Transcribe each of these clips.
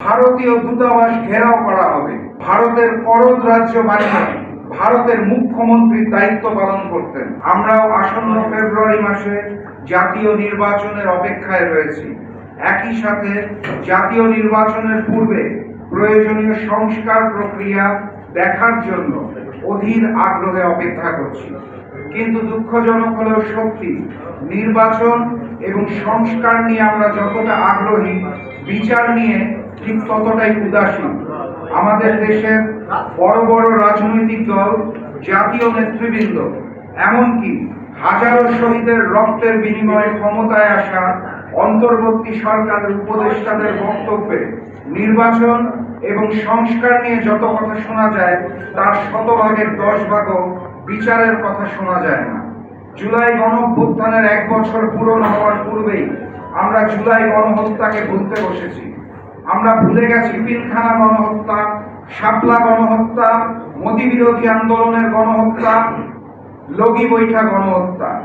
ভারতীয় দূতাবাস ঘেরাও করা হবে। ভারতের করদ রাজ্য বানিয়ে ভারতের মুখ্যমন্ত্রীর দায়িত্ব পালন করতেন। আমরাও আসন্ন ফেব্রুয়ারি মাসে জাতীয় নির্বাচনের অপেক্ষায় রয়েছি। একই সাথে জাতীয় নির্বাচনের পূর্বে প্রয়োজনীয় সংস্কার প্রক্রিয়া দেখার জন্য অধীর আগ্রহে অপেক্ষা করছি। কিন্তু দুঃখজনক হলেও সত্যি, নির্বাচন এবং সংস্কার নিয়ে আমরা যতটা আগ্রহী, বিচার নিয়ে ঠিক ততটাই উদাসীন আমাদের দেশের বড় বড় রাজনৈতিক দল, জাতীয় নেতৃবৃন্দ, এমনকি হাজারো শহীদের রক্তের বিনিময়ে ক্ষমতায় আসা অন্তর্বর্তী সরকারের উপদেষ্টাদের বক্তব্যে নির্বাচন এবং সংস্কার নিয়ে যত কথা শোনা যায়, তার শতভাগের দশ ভাগও বিচারের কথা শোনা যায় না। জুলাই গণঅভ্যুত্থানের এক বছর পূরণ হওয়ার পূর্বেই আমরা জুলাই গণহত্যাকে ভুলতে বসেছি। আমরা ভুলে গেছি পিলখানা গণহত্যা, শাপলা গণহত্যা, মোদী বিরোধী আন্দোলনের গণহত্যা, লগি বৈঠা গণহত্যা।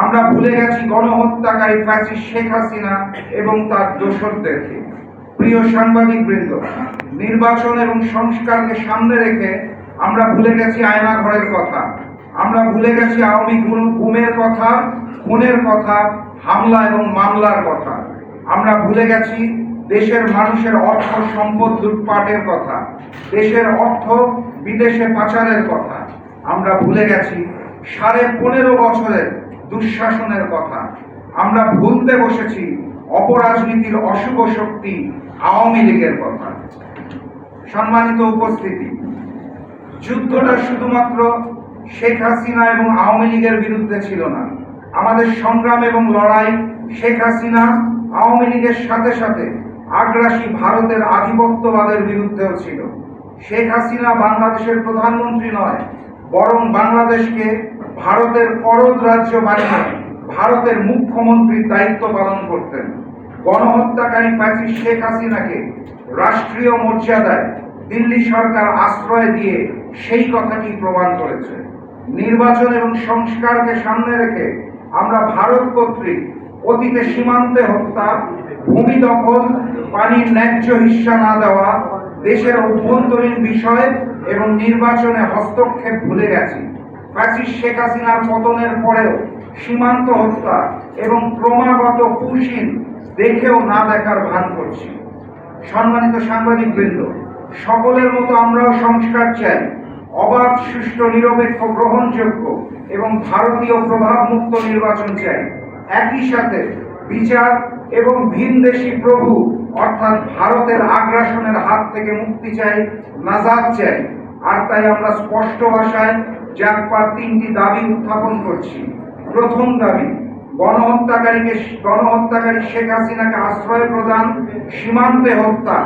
আমরা ভুলে গেছি গণহত্যাকারী ফ্যাসিস্ট শেখ হাসিনা এবং তার দোসরদেরকে প্রিয় সাংবাদিক বৃন্দ, নির্বাচন এবং সংস্কারকে সামনে রেখে আমরা ভুলে গেছি আয়না ঘরের কথা। আমরা ভুলে গেছি আওয়ামী গুম- গুমের কথা, খুনের কথা, হামলা এবং মামলার কথা। আমরা ভুলে গেছি দেশের মানুষের অর্থ সম্পদ লুটপাটের কথা, দেশের অর্থ বিদেশে পাচারের কথা। আমরা ভুলে গেছি, সাড়ে পনেরো বছরের দুঃশাসনের কথা। আমরা ভুলতে বসেছি অপরাজনীতির অশুভ শক্তি আওয়ামী লীগের কথা। সম্মানিত উপস্থিতি, যুদ্ধটা শুধুমাত্র শেখ হাসিনা এবং আওয়ামী লীগের বিরুদ্ধে ছিল না। আমাদের সংগ্রাম এবং লড়াই শেখ হাসিনা, আওয়ামী লীগের সাথে সাথে আগ্রাসী ভারতের আধিপত্যবাদের বিরুদ্ধেও ছিল। শেখ হাসিনা বাংলাদেশের প্রধানমন্ত্রী নয়, বরং বাংলাদেশকে ভারতের করদ রাজ্য বানিয়ে ভারতের মুখ্যমন্ত্রীর দায়িত্ব পালন করতেন। গণহত্যাকারী প্যাচি শেখ হাসিনাকে রাষ্ট্রীয় মর্যাদায় দিল্লি সরকার আশ্রয় দিয়ে সেই কথাটি প্রমাণ করেছে। নির্বাচন এবং সংস্কারকে সামনে রেখে আমরা ভারত কর্তৃক অতীতে সীমান্তে হত্যা ভূমি দখল, পানির ন্যায্য হিস্সা না দেওয়া, দেশের অভ্যন্তরীণ বিষয় এবং নির্বাচনে হস্তক্ষেপ ভুলে গেছি। ফ্যাসিস্ট শেখ হাসিনার পতনের পরেও সীমান্ত হত্যা এবং ক্রমাগত পুশিন দেখেও না দেখার ভান করছি। সম্মানিত সাংবাদিক বৃন্দ সকলের মতো আমরাও সংস্কার চাই। অবাধ, সুষ্ঠু, নিরপেক্ষ, গ্রহণযোগ্য এবং ভারতীয় প্রভাবমুক্ত নির্বাচন চাই। একই সাথে বিচার এবং ভিনদেশি প্রভু, অর্থাৎ ভারতের আগ্রাসনের হাত থেকে মুক্তি চাই, নাজাদ চাই। আর তাই আমরা স্পষ্ট ভাষায় জাগপার তিনটি দাবি উত্থাপন করছি। প্রথম দাবি, গণহত্যাকারীকে গণহত্যাকারী শেখ হাসিনাকে আশ্রয় প্রদান, সীমান্তে হত্যা,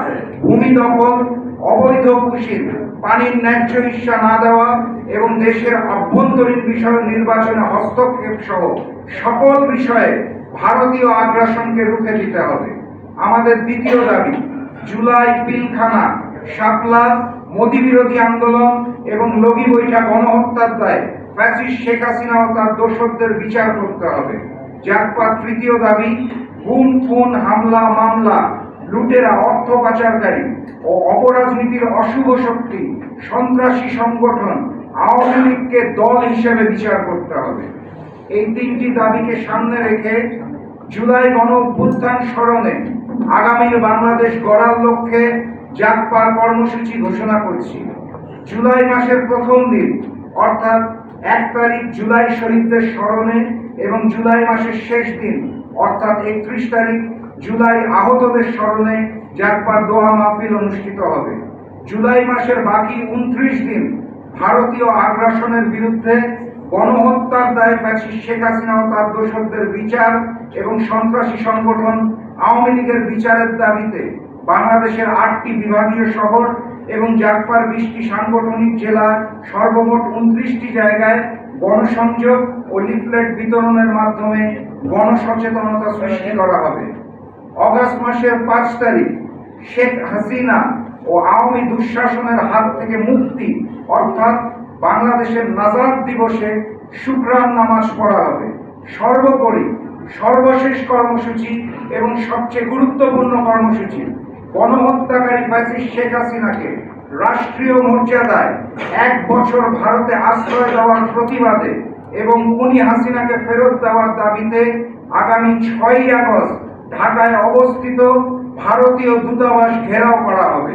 ভূমি দখল, অবৈধ কুশির পানির ন্যায্য হিস্সা না দেওয়া এবং দেশের অভ্যন্তরীণ বিষয় নির্বাচনে হস্তক্ষেপ সহ সকল বিষয়ে ভারতীয় আগ্রাসনকে রুখে দিতে হবে। আমাদের দ্বিতীয় দাবি, জুলাই পিলখানা, শাপলা, মোদী বিরোধী আন্দোলন এবং লগি বৈঠা গণহত্যার দায় ফ্যাসিস্ট শেখ হাসিনা ও তার দোষকদের বিচার করতে হবে। জাকপার তৃতীয় দাবি, গুম, খুন, হামলা, মামলা, লুটেরা, অর্থ পাচারকারী ও অপরাজনীতির অশুভ শক্তি, সন্ত্রাসী সংগঠন, আওয়ামী লীগকে দল হিসেবে বিচার করতে হবে। এই তিনটি দাবিকে সামনে রেখে জুলাই গণ অভ্যুত্থান স্মরণে আগামীর বাংলাদেশ গড়ার লক্ষ্যে জাগপার কর্মসূচি ঘোষণা করছি। জুলাই মাসের প্রথম দিন, অর্থাৎ এক তারিখ জুলাই শহীদদের স্মরণে এবং জুলাই মাসের শেষ দিন, অর্থাৎ একত্রিশ তারিখ জুলাই আহতদের স্মরণে জাগপার দোয়া মাহফিল অনুষ্ঠিত হবে। জুলাই মাসের বাকি উনত্রিশ দিন ভারতীয় আগ্রাসনের বিরুদ্ধে গণহত্যার দায়ে ফ্যাসিস্ট শেখ হাসিনা ও তার দোষকদের বিচার এবং সন্ত্রাসী সংগঠন আওয়ামী লীগের বিচারের দাবিতে বাংলাদেশের আটটি বিভাগীয় শহর এবং জাগপার বিশটি সাংগঠনিক জেলা সর্বমোট উনত্রিশটি জায়গায় গণসংযোগ ও লিফলেট বিতরণের মাধ্যমে গণসচেতনতা সৃষ্টি করা হবে। অগাস্ট মাসের পাঁচ তারিখ শেখ হাসিনা ও আওয়ামী দুঃশাসনের হাত থেকে মুক্তি, অর্থাৎ বাংলাদেশের নাজাদ দিবসে শুক্রান নামাজ পড়া হবে। সর্বোপরি সর্বশেষ কর্মসূচি এবং সবচেয়ে গুরুত্বপূর্ণ কর্মসূচি, গণহত্যাকারী ফ্যাসিস্ট শেখ হাসিনাকে রাষ্ট্রীয় মর্যাদায় এক বছর ভারতে আশ্রয় দেওয়ার প্রতিবাদে এবং উনি হাসিনাকে ফেরত দেওয়ার দাবিতে আগামী ছয়ই আগস্ট ঢাকায় অবস্থিত ভারতীয় দূতাবাস ঘেরাও করা হবে।